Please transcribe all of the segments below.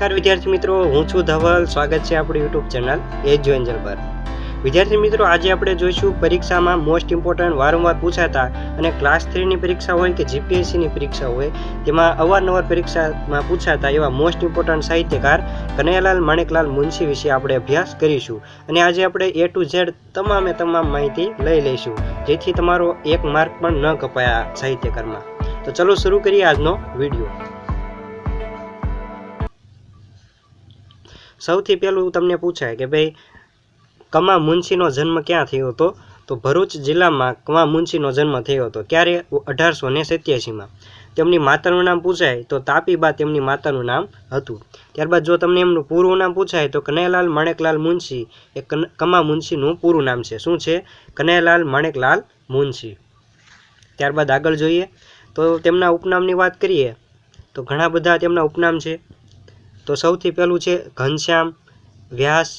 નમસ્કાર વિદ્યાર્થી મિત્રો, હું છું ધવલ. સ્વાગત છે આપણી યુટ્યુબ ચેનલ એજ જો એન્જલ પર વિદ્યાર્થી મિત્રો, આજે આપણે જોઈશું પરીક્ષામાં મોસ્ટ ઇમ્પોર્ટન્ટ વારંવાર પૂછાતા અને ક્લાસ થ્રીની પરીક્ષા હોય કે જીપીએસસીની પરીક્ષા હોય, તેમાં અવારનવાર પરીક્ષામાં પૂછાતા એવા મોસ્ટ ઇમ્પોર્ટન્ટ સાહિત્યકાર કનૈયાલાલ માણેકલાલ મુનશી વિશે આપણે અભ્યાસ કરીશું. અને આજે આપણે એ ટુ ઝેડ તમામે તમામ માહિતી લઈ લઈશું, જેથી તમારો એક માર્ક પણ ન કપાયા સાહિત્યકારમાં. તો ચલો શરૂ કરીએ આજનો વીડિયો. સૌથી પહેલું તમને પૂછાય કે ભાઈ, કમા મુનશીનો જન્મ ક્યાં થયો હતો? તો ભરૂચ જિલ્લામાં કમા મુનશીનો જન્મ થયો હતો. ક્યારે? અઢારસો ને સત્યાસીમાં. તેમની માતાનું નામ પૂછાય તો તાપીબા તેમની માતાનું નામ હતું. ત્યારબાદ જો તમને એમનું પૂરું નામ પૂછાય તો કનૈયાલાલ માણેકલાલ મુનશી. એ કમા મુનશીનું પૂરું નામ છે. શું છે? કનૈયાલાલ માણેકલાલ મુનશી. ત્યારબાદ આગળ જોઈએ. તો તેમના ઉપનામની વાત કરીએ તો ઘણા બધા તેમના ઉપનામ છે. તો સૌથી પહેલું છે ઘનશ્યામ. વ્યાસ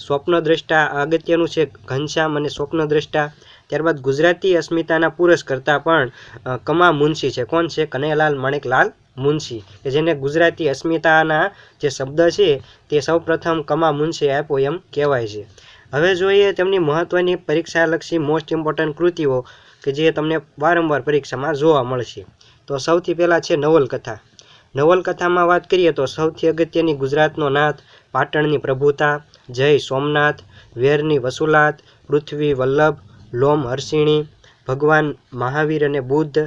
સ્વપ્નદ્રષ્ટા અગત્યનું છે ઘનશ્યામ અને સ્વપ્નદ્રષ્ટા. ત્યારબાદ ગુજરાતી અસ્મિતાના પુરસ્કર્તા પણ કમા મુનશી છે. કોણ છે? કનૈયાલાલ માણેકલાલ મુનશી, કે જેને ગુજરાતી અસ્મિતાના જે શબ્દ છે તે સૌપ્રથમ કમા મુનશી આપ્યો એમ કહેવાય છે. હવે જોઈએ તેમની મહત્ત્વની પરીક્ષાલક્ષી મોસ્ટ ઇમ્પોર્ટન્ટ કૃતિઓ, કે જે તમને વારંવાર પરીક્ષામાં જોવા મળશે. તો સૌથી પહેલાં છે નવલકથા. નવલકથામાં વાત કરીએ તો સૌથી અગત્યની ગુજરાતનો નાથ, પાટણની પ્રભુતા, જય સોમનાથ, વેરની વસુલાત, પૃથ્વી વલ્લભ, લોમ હર્ષિણી, ભગવાન મહાવીર અને બુદ્ધ,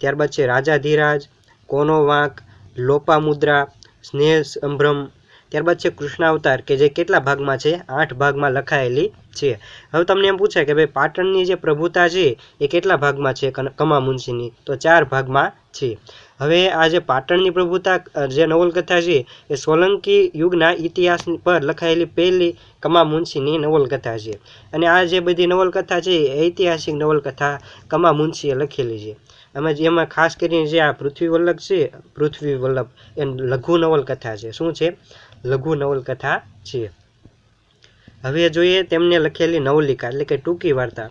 ત્યારબાદ છે રાજાધીરાજ કોનો વાંક, લોપામુદ્રા, સ્નેહ સંભ્રમ, ત્યારબાદ છે કૃષ્ણાવતાર કે જે કેટલા ભાગમાં છે? આઠ ભાગમાં લખાયેલી છે. હવે તમને એમ પૂછાય કે ભાઈ પાટણની જે પ્રભુતા છે, એ કેટલા ભાગમાં છે? કમા મુનશીની? તો ચાર ભાગમાં છે. હવે આ જે પાટણની પ્રભુતા જે નવલકથા છે, એ સોલંકી યુગના ઇતિહાસ પર લખાયેલી પહેલી કમા મુનશીની નવલકથા છે. અને આ જે બધી નવલકથા છે, એ ઐતિહાસિક નવલકથા કમા મુનશીએ લખેલી છે. અમે જેમાં ખાસ કરીને જે આ પૃથ્વી વલ્લભ છે પૃથ્વી વલ્લભ એ લઘુ નવલકથા છે. શું છે? લઘુ નવલકથા છે. હવે જોઈએ તેમને લખેલી નવલિકા, એટલે કે ટૂંકી વાર્તા.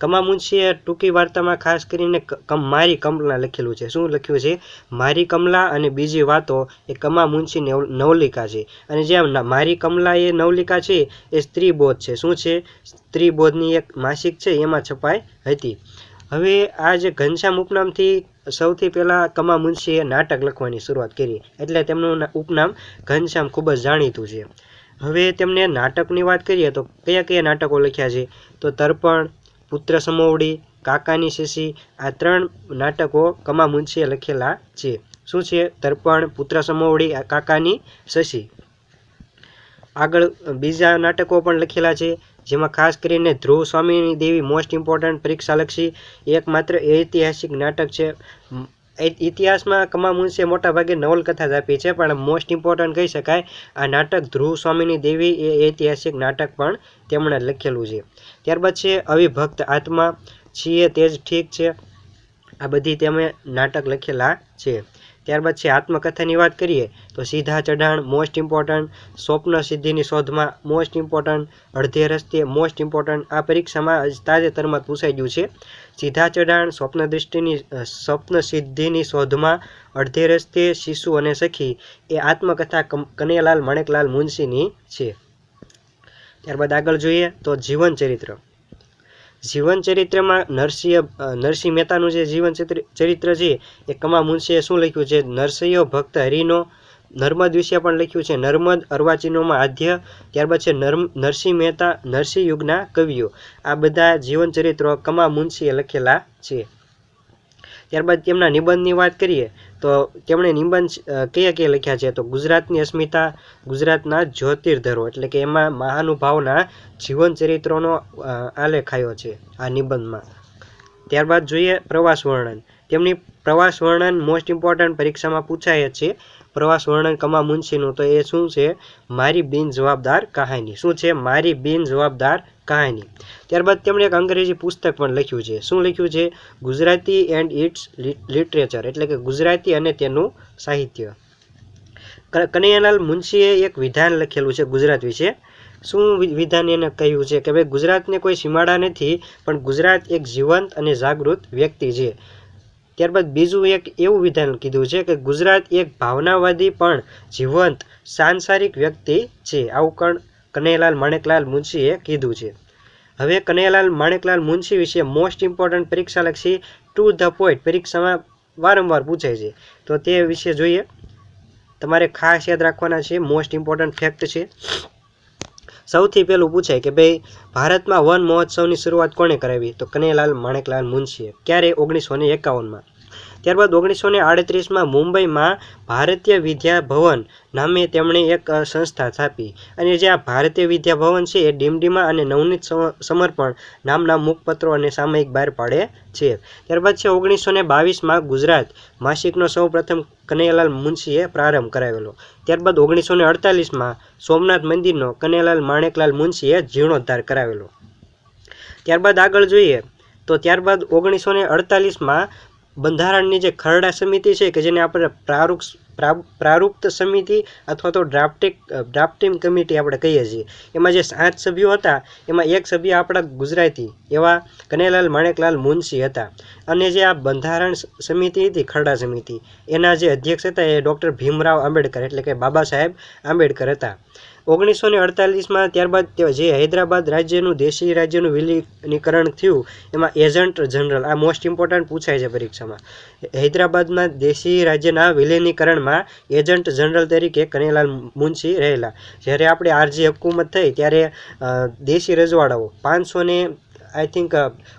કમા મુનશીએ ટૂંકી વાર્તામાં ખાસ કરીને કમ, મારી કમલા લખેલું છે. શું લખ્યું છે? મારી કમલા અને બીજી વાતો એ કમા મુનશી નવ, નવલિકા છે. અને જે મારી કમલા એ નવલિકા છે, એ સ્ત્રીબોધ છે. શું છે? સ્ત્રીબોધની એક માસિક છે, એમાં છપાઈ હતી. હવે આ જે ઘનશ્યામ ઉપનામથી સૌથી પહેલાં કમા મુનશીએ નાટક લખવાની શરૂઆત કરી. એટલે તેમનું ઉપનામ ઘનશ્યામ ખૂબ જ જાણીતું છે. હવે તેમને નાટકની વાત કરીએ તો કયા કયા નાટકો લખ્યા છે? તો તર્પણ પુત્ર સમોવડી, કાકાની શશી, આ ત્રણ નાટકો કમા મુનશીએ લખેલા છે. શું છે? તર્પણ પુત્ર સમોવડી કાકાની શશી. આગળ બીજા નાટકો પણ લખેલા છે, જેમાં ખાસ કરીને ધ્રુવ સ્વામીની દેવી મોસ્ટ ઇમ્પોર્ટન્ટ પરીક્ષાલક્ષી એકમાત્ર ઐતિહાસિક નાટક છે. ઇતિહાસમાં કમા મુનશીએ મોટા ભાગે નવલકથા જ આપી છે, પણ મોસ્ટ ઇમ્પોર્ટન્ટ કહી શકાય, આ નાટક ધ્રુવ સ્વામીની દેવી એ ઐતિહાસિક નાટક પણ તેમણે લખેલું છે. ત્યારબાદ છે, અવિભક્ત આત્મા. છીએ તે જ ઠીક છે. આ બધી તેમણે નાટક લખેલા છે. ત્યારબાદ છે આત્મકથાની વાત કરીએ, તો સીધા ચઢાણ મોસ્ટ ઇમ્પોર્ટન્ટ સ્વપ્ન સિદ્ધિની શોધમાં મોસ્ટ ઇમ્પોર્ટન્ટ અડધે રસ્તે મોસ્ટ ઇમ્પોર્ટન્ટ આ પરીક્ષામાં તાજેતરમાં પૂછાઈ ગયું છે. સીધા ચઢાણ, સ્વપ્ન દૃષ્ટિની સ્વપ્ન સિદ્ધિની શોધમાં અડધે રસ્તે શિશુ અને સખી એ આત્મકથા કનૈયાલાલ, માણેકલાલ મુનશીની છે. ત્યારબાદ આગળ જોઈએ તો જીવન ચરિત્ર. જીવન ચરિત્રમાં નરસિંહ નરસિંહ મહેતાનું જે જીવન ચરિત્ર છે, એ કમા મુનશીએ શું લખ્યું છે? નરસિંહ ભક્ત હરિનો નર્મદ વિશે પણ લખ્યું છે. નર્મદ અર્વાચીનોમાં આદ્ય, ત્યારબાદ છે નરસિંહ મહેતા, નરસિંહ યુગના કવિઓ. આ બધા જીવન ચરિત્રો કમા મુનશીએ લખેલા છે. ત્યારબાદ તેમના નિબંધની વાત કરીએ, તો તેમણે નિબંધ કયા કયા લખ્યા છે? તો ગુજરાતની અસ્મિતા, ગુજરાતના જ્યોતિર્ધરો, એટલે કે એમાં મહાનુભાવના જીવન ચરિત્રોનો આલેખ આવ્યો છે આ નિબંધમાં. ત્યારબાદ જોઈએ પ્રવાસ વર્ણન. તેમની પ્રવાસ વર્ણન મોસ્ટ ઇમ્પોર્ટન્ટ પરીક્ષામાં પૂછાય છે પ્રવાસ વર્ણન કમા મુનશીનું, તો એ શું છે? મારી બિન કહાની. શું છે? મારી બિન કહાની. ત્યારબાદ તેમણે એક અંગ્રેજી પુસ્તક પણ લખ્યું છે. શું લખ્યું છે? ગુજરાતી એન્ડ ઇટ્સ લિટરેચર, એટલે કે ગુજરાતી અને તેનું સાહિત્ય. કનૈયાલાલ મુનશીએ એક વિધાન લખેલું છે ગુજરાત વિશે. શું વિધાન એને કહ્યું છે? કે ભાઈ, ગુજરાતને કોઈ સીમાડા નથી, પણ ગુજરાત એક જીવંત અને જાગૃત વ્યક્તિ છે. ત્યારબાદ બીજું એક એવું વિધાન કીધું છે કે ગુજરાત એક ભાવનાવાદી પણ જીવંત, સાંસારિક વ્યક્તિ છે. આવું કણ કનૈયાલાલ માણેકલાલ મુનશીએ કીધું છે. હવે કનૈયાલાલ માણેકલાલ મુનશી વિશે મોસ્ટ ઇમ્પોર્ટન્ટ પરીક્ષાલક્ષી ટુ ધ પોઈન્ટ પરીક્ષામાં વારંવાર પૂછાય છે. તો તે વિશે જોઈએ. તમારે ખાસ યાદ રાખવાના છે મોસ્ટ ઇમ્પોર્ટન્ટ ફેક્ટ છે. સૌથી પહેલું પૂછે કે ભાઈ, ભારતમાં વન મહોત્સવની શરૂઆત કોણે કરાવી? તો કનૈયાલાલ, માણેકલાલ મુનશીએ. ક્યારે? ઓગણીસો ને એકાવનમાં. ત્યારબાદ ઓગણીસો ને આડત્રીસમાં મુંબઈમાં ભારતીય વિદ્યા ભવન નામે તેમણે એક સંસ્થા સ્થાપી. અને જે આ ભારતીય વિદ્યા ભવન છે એ ડીમડીમાં અને નવનીત સમ- સમર્પણ નામના મુખપત્રો અને સામયિક બહાર પાડે છે. ત્યારબાદ છે ઓગણીસો ને બાવીસમાં ગુજરાત માસિકનો સૌ પ્રથમ કનૈયાલાલ મુનશીએ પ્રારંભ કરાવેલો. ત્યારબાદ ઓગણીસો ને અડતાલીસમાં સોમનાથ મંદિરનો કનૈયાલાલ માણેકલાલ મુનશીએ જીર્ણોદ્ધાર કરાવેલો. ત્યારબાદ આગળ જોઈએ તો ત્યારબાદ ઓગણીસો ને અડતાલીસમાં બંધારણની જે ખરડા સમિતિ છે કે જેને આપણે પ્રારૂપ પ્રા- પ્રારૂપ્ત સમિતિ અથવા તો ડ્રાફ્ટિંગ ડ્રાફ્ટિંગ કમિટી આપણે કહીએ છીએ. એમાં જે સાત સભ્યો હતા, એમાં એક સભ્ય આપણા ગુજરાતી એવા કનૈયાલાલ માણેકલાલ મુનશી હતા. અને જે આ બંધારણ સમિતિ હતી, ખરડા સમિતિ, એના જે અધ્યક્ષ હતા એ ડૉક્ટર ભીમરાવ આંબેડકર, એટલે કે બાબા સાહેબ આંબેડકર હતા. ઓગણીસો ને અડતાલીસમાં ત્યારબાદ જે હૈદરાબાદ રાજ્યનું, દેશી રાજ્યનું વિલીનીકરણ થયું, એમાં એજન્ટ જનરલ, આ મોસ્ટ ઇમ્પોર્ટન્ટ પૂછાય છે પરીક્ષામાં. હૈદરાબાદમાં દેશી રાજ્યના વિલીનીકરણમાં એજન્ટ જનરલ તરીકે કનૈયાલાલ મુનશી રહેલા. જ્યારે આપણે આરજી હકુમત થઈ, ત્યારે દેશી રજવાડાઓ પાંચસો ને આઈ થિંક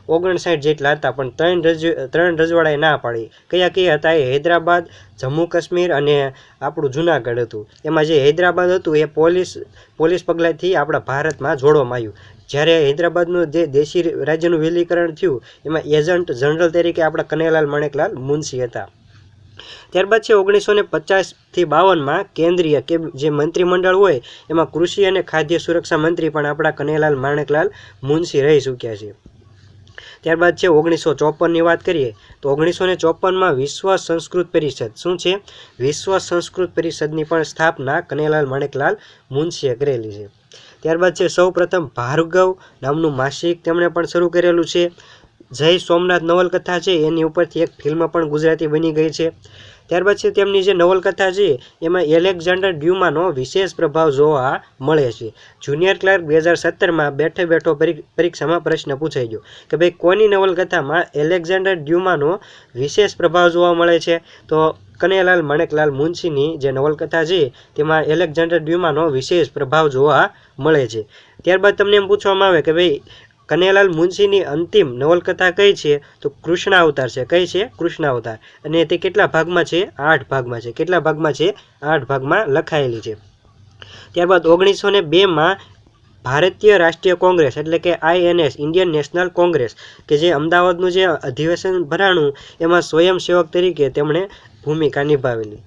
ઓગણસાઠ જેટલા હતા, પણ ત્રણ રજ, ત્રણ રજવાડાએ ના પાડી. કયા કયા હતા એ હૈદરાબાદ, જમ્મુ કાશ્મીર અને આપણું જુનાગઢ હતું. એમાં જે હૈદરાબાદ હતું એ પોલીસ પોલીસ પગલાંથી આપણા ભારતમાં જોડવામાં આવ્યું. જ્યારે હૈદરાબાદનું જે દેશી રાજ્યનું વિલીકરણ થયું, એમાં એજન્ટ જનરલ તરીકે આપણા કનૈયાલાલ માણેકલાલ મુનશી હતા. ત્યારબાદ છે ઓગણીસો ને પચાસથી બાવનમાં કેન્દ્રીય કે જે મંત્રીમંડળ હોય, એમાં કૃષિ અને ખાદ્ય સુરક્ષા મંત્રી પણ આપણા કનૈયાલાલ માણેકલાલ મુનશી રહી ચૂક્યા છે. ત્યારબાદ છે ઓગણીસો ચોપનની વાત કરીએ, તો ઓગણીસો ને ચોપનમાં વિશ્વ સંસ્કૃત પરિષદ. શું છે? વિશ્વ સંસ્કૃત પરિષદની પણ સ્થાપના કનૈયાલાલ માણેકલાલ મુનશીએ કરેલી છે. ત્યારબાદ છે સૌ પ્રથમ ભાર્ગવ નામનું માસિક તેમણે પણ શરૂ કરેલું છે. જય સોમનાથ નવલકથા છે, એની ઉપરથી એક ફિલ્મ પણ ગુજરાતી બની ગઈ છે. ત્યારબાદ છે તેમની જે નવલકથા છે, એમાં એલેક્ઝાન્ડર ડ્યુમાનો વિશેષ પ્રભાવ જોવા મળે છે. જુનિયર ક્લાર્ક બે હજાર સત્તરમાં બેઠે બેઠો પરી- પરીક્ષામાં પ્રશ્ન પૂછાઈ ગયો કે ભાઈ, કોની નવલકથામાં એલેક્ઝાન્ડર ડ્યુમાનો વિશેષ પ્રભાવ જોવા મળે છે? તો કનૈયાલાલ માણેકલાલ મુનશીની જે નવલકથા છે, તેમાં એલેક્ઝાન્ડર ડ્યુમાનો વિશેષ પ્રભાવ જોવા મળે છે. ત્યારબાદ તમને એમ પૂછવામાં આવે કે ભાઈ કનૈયાલાલ મુનશીની અંતિમ નવલકથા કઈ છે? તો કૃષ્ણ અવતાર છે. કઈ છે? કૃષ્ણ અવતાર. અને તે કેટલા ભાગમાં છે? આઠ ભાગમાં છે. કેટલા ભાગમાં છે? આઠ ભાગમાં લખાયેલી છે. ત્યારબાદ ઓગણીસો ને બેમાં ભારતીય રાષ્ટ્રીય કોંગ્રેસ એટલે કે આઈએનએસ ઇન્ડિયન નેશનલ કોંગ્રેસ, કે જે અમદાવાદનું જે અધિવેશન ભરાણું, એમાં સ્વયંસેવક તરીકે તેમણે ભૂમિકા નિભાવેલી.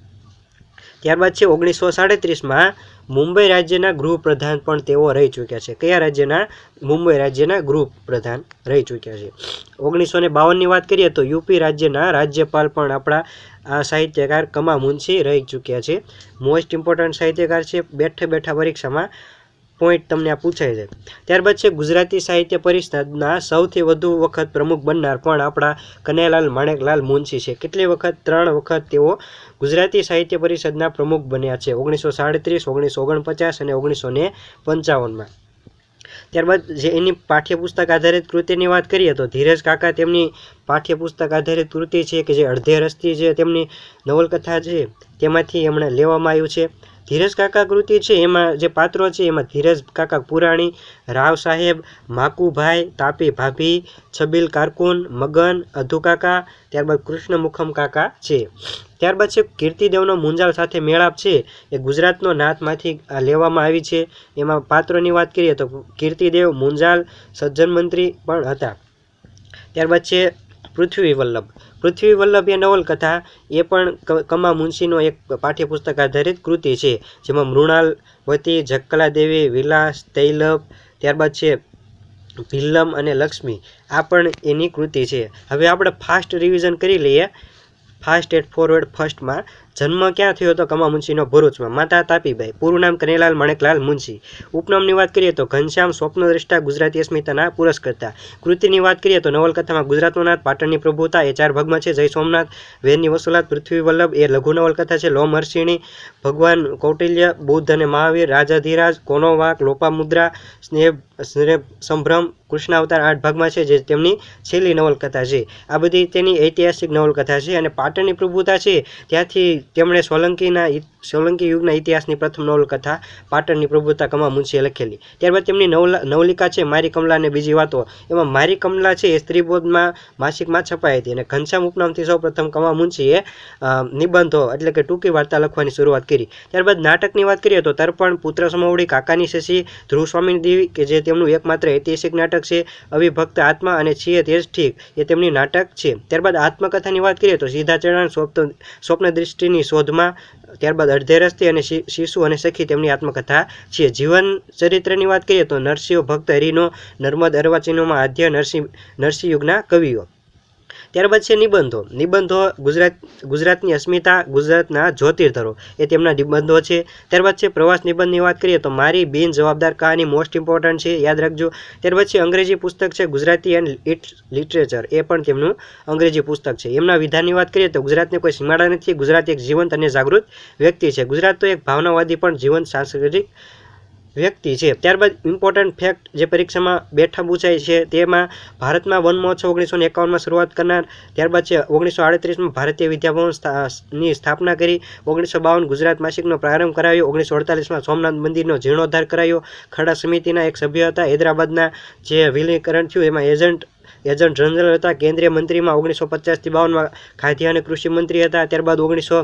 ત્યારબાદ છે ઓગણીસો સાડત્રીસમાં મુંબઈ રાજ્યના ગૃહપ્રધાન પણ તેઓ રહી ચૂક્યા છે. કયા રાજ્યના? મુંબઈ રાજ્યના ગૃહપ્રધાન રહી ચૂક્યા છે. ઓગણીસો ને બાવનની વાત કરીએ તો યુપી રાજ્યના રાજ્યપાલ પણ આપણા આ સાહિત્યકાર કમા મુનશી રહી ચૂક્યા છે. મોસ્ટ ઇમ્પોર્ટન્ટ સાહિત્યકાર છે. બેઠે બેઠા પરીક્ષામાં પોઈન્ટ તમને આ પૂછાય છે. ત્યારબાદ છે ગુજરાતી સાહિત્ય પરિષદના સૌથી વધુ વખત પ્રમુખ બનનાર પણ આપણા કનૈયાલાલ માણેકલાલ મુનશી છે. કેટલી વખત? ત્રણ વખત તેઓ ગુજરાતી સાહિત્ય પરિષદના પ્રમુખ બન્યા છે. ઓગણીસો સાડત્રીસ, ઓગણીસો ઓગણપચાસ અને ઓગણીસો ને પંચાવનમાં. ત્યારબાદ જે એની પાઠ્યપુસ્તક આધારિત કૃતિની વાત કરીએ તો ધીરજ કાકા તેમની પાઠ્યપુસ્તક આધારિત કૃતિ છે કે જે અડધે રસ્તી જે તેમની નવલકથા છે તેમાંથી એમણે લેવામાં આવ્યું છે. ધીરજ કાકા કૃતિ છે, એમાં જે પાત્રો છે, એમાં ધીરજ કાકા પુરાણી, રાવ સાહેબ, માકુભાઈ, તાપી ભાભી, છબીલ કારકુન, મગન, અધુ કાકા, ત્યારબાદ કૃષ્ણ મુખમ કાકા છે. ત્યારબાદ છે, કીર્તિદેવનો મુંજાલ સાથે મેળાપ છે, એ ગુજરાતનો નાથમાંથી લેવામાં આવી છે. એમાં પાત્રોની વાત કરીએ તો કીર્તિદેવ, મુંજાલ, સજ્જન મંત્રી પણ હતા. ત્યારબાદ છે પૃથ્વી વલ્લભ પૃથ્વી વલ્લભ એ નવલકથા એ પણ કમા મુનશીનો એક પાઠ્યપુસ્તક આધારિત કૃતિ છે, જેમાં મૃણાલ, વતી જક્કલા દેવી વિલાસ, તૈલભ, ત્યારબાદ છે ભિલ્લમ અને લક્ષ્મી. આ પણ એની કૃતિ છે. હવે આપણે ફાસ્ટ રિવિઝન કરી લઈએ. ફાસ્ટ એટ ફોરવર્ડ ફર્સ્ટમાં જન્મ ક્યાં થયો હતો કમા મુનશીનો ભરૂચમાં માતા તાપીબાઈ પૂરું નામ કનૈલાલ માણેકલાલ મુનશી. ઉપનામની વાત કરીએ તો ઘનશ્યામ સ્વપ્નદ્રષ્ટા ગુજરાતી અસ્મિતાના પુરસ્કર્તા. કૃતિની વાત કરીએ તો નવલકથામાં ગુજરાતનો નાથ, પાટણની પ્રભુતા, એ ચાર ભાગમાં છે, જય સોમનાથ વેરની વસુલાત, પૃથ્વી વલ્લભ, એ લઘુ નવલકથા છે લોમહર્ષિણી ભગવાન કૌટિલ્ય, બુદ્ધ અને મહાવીર, રાજાધિરાજ, કોનો વાક, લોપામુદ્રા સ્નેહ સંભ્રમ કૃષ્ણ અવતાર આઠ ભાગમાં છે, જે તેમની છેલ્લી નવલકથા છે. આ બધી તેની ઐતિહાસિક નવલકથા છે અને પાટણની પ્રભુતા છે. ત્યાંથી તેમણે સોલંકીના સોલંકી યુગના ઇતિહાસની પ્રથમ નવલકથા પાટણની પ્રભુતા કમા મુનશીએ લખેલી. ત્યારબાદ તેમની નવલા, નવલિકા છે, મારી કમલા અને બીજી વાતો. એમાં મારી કમલા છે એ સ્ત્રીબોધમાં માસિકમાં છપાઈ હતી અને ઘનશ્યામ ઉપનામથી સૌ પ્રથમ કમા મુનશીએ નિબંધો એટલે કે ટૂંકી વાર્તા લખવાની શરૂઆત કરી. ત્યારબાદ નાટકની વાત કરીએ તો તર્પણ, પુત્ર સમવડી, કાકાની શશી ધ્રુવ સ્વામીની દેવી કે જે તેમનું એકમાત્ર ઐતિહાસિક નાટક છે, અવિભક્ત આત્મા અને છીએ તે જ ઠીક, એ તેમની નાટક છે. ત્યારબાદ આત્મકથાની વાત કરીએ તો સીધા ચરણ સ્વપ્ન સ્વપ્ન દૃષ્ટિની શોધમાં, ત્યારબાદ અડધે રસ્તે અને શિશુ અને સખી તેમની આત્મકથા છે. જીવન ચરિત્રની વાત કરીએ તો નરસિંહ ભક્ત હરિનો નર્મદ અર્વાચીનોમાં આદ્ય નરસિંહ નરસિંહ યુગના કવિઓ. ત્યારબાદ છે નિબંધો. નિબંધો ગુજરાત, ગુજરાતની અસ્મિતા, ગુજરાતના જ્યોતિર્ધરો. એ તેમના નિબંધો છે. ત્યારબાદ છે પ્રવાસ નિબંધની વાત કરીએ તો મારી બિન જવાબદાર કહાની મોસ્ટ ઇમ્પોર્ટન્ટ છે, યાદ રાખજો. ત્યારબાદ છે અંગ્રેજી પુસ્તક છે ગુજરાતી એન્ડ ઇટ લિટરેચર એ પણ તેમનું અંગ્રેજી પુસ્તક છે. એમના વિધાનની વાત કરીએ તો ગુજરાતને કોઈ સીમાડા નથી. ગુજરાત એક જીવંત અને જાગૃત વ્યક્તિ છે. ગુજરાત તો એક ભાવનાવાદી પણ જીવંત સાંસ્કૃતિક વ્યક્તિ છે. ત્યારબાદ ઇમ્પોર્ટન્ટ ફેક્ટ જે પરીક્ષામાં બેઠા પૂછાય છે તેમાં ભારતમાં વન મહોત્સવ ઓગણીસો ને એકાવનમાં શરૂઆત કરનાર, ત્યારબાદ છે ઓગણીસો આડત્રીસમાં ભારતીય વિદ્યાભવનની સ્થાપના કરી, ઓગણીસો બાવન ગુજરાત માસિકનો પ્રારંભ કરાવ્યો ઓગણીસો અડતાલીસમાં સોમનાથ મંદિરનો જીર્ણોદ્ધાર કરાયો. ખરડા સમિતિના એક સભ્ય હતા, હૈદરાબાદના જે વિલીનીકરણ થયું એમાં એજન્ટ એજન્ટ જનરલ હતા, કેન્દ્રીય મંત્રીમાં ઓગણીસો પચાસથી બાવનમાં ખાદ્ય અને કૃષિ મંત્રી હતા, ત્યારબાદ ઓગણીસો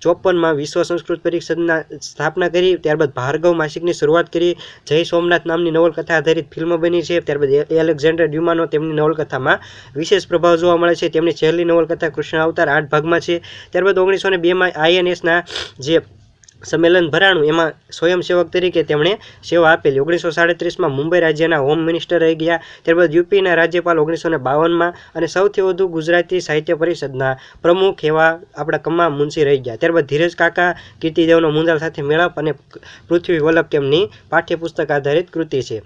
ચોપનમાં વિશ્વ સંસ્કૃત પરિષદના સ્થાપના કરી, ત્યારબાદ ભાર્ગવ માસિકની શરૂઆત કરી, જય સોમનાથ નામની નવલકથા આધારિત ફિલ્મ બની છે, ત્યારબાદ એલેક્ઝાન્ડર ડ્યુમાનો તેમની નવલકથામાં વિશેષ પ્રભાવ જોવા મળે છે. તેમની છેલ્લી નવલકથા કૃષ્ણ અવતાર આઠ ભાગમાં છે. ત્યારબાદ ઓગણીસો ને બેમાં આઈએનએસના જે સંમેલન ભરાણું. એમાં સ્વયંસેવક તરીકે તેમણે સેવા આપેલી. ઓગણીસો સાડત્રીસમાં મુંબઈ રાજ્યના હોમ મિનિસ્ટર રહી ગયા. ત્યારબાદ યુપીના રાજ્યપાલ ઓગણીસો ને બાવનમાં અને સૌથી વધુ ગુજરાતી સાહિત્ય પરિષદના પ્રમુખ એવા આપણા કમા મુનશી રહી ગયા. ત્યારબાદ ધીરજ કાકા કીર્તિદેવનો મુંજાલ સાથે મેળાપ અને પૃથ્વી વલ્લભ તેમની પાઠ્યપુસ્તક આધારિત કૃતિ છે.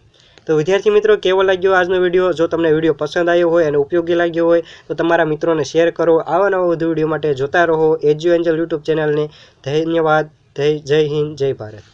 તો વિદ્યાર્થી મિત્રો, કેવો લાગ્યો આજનો વીડિયો? જો તમને વીડિયો પસંદ આવ્યો હોય અને ઉપયોગી લાગ્યો હોય, તો તમારા મિત્રોને શેર કરો. આવા નવા વધુ વીડિયો માટે જોતા રહો. એજ્યુ એન્જલ યુટ્યુબ ચેનલને. ધન્યવાદ. જય જય હિન્દ જય ભારત.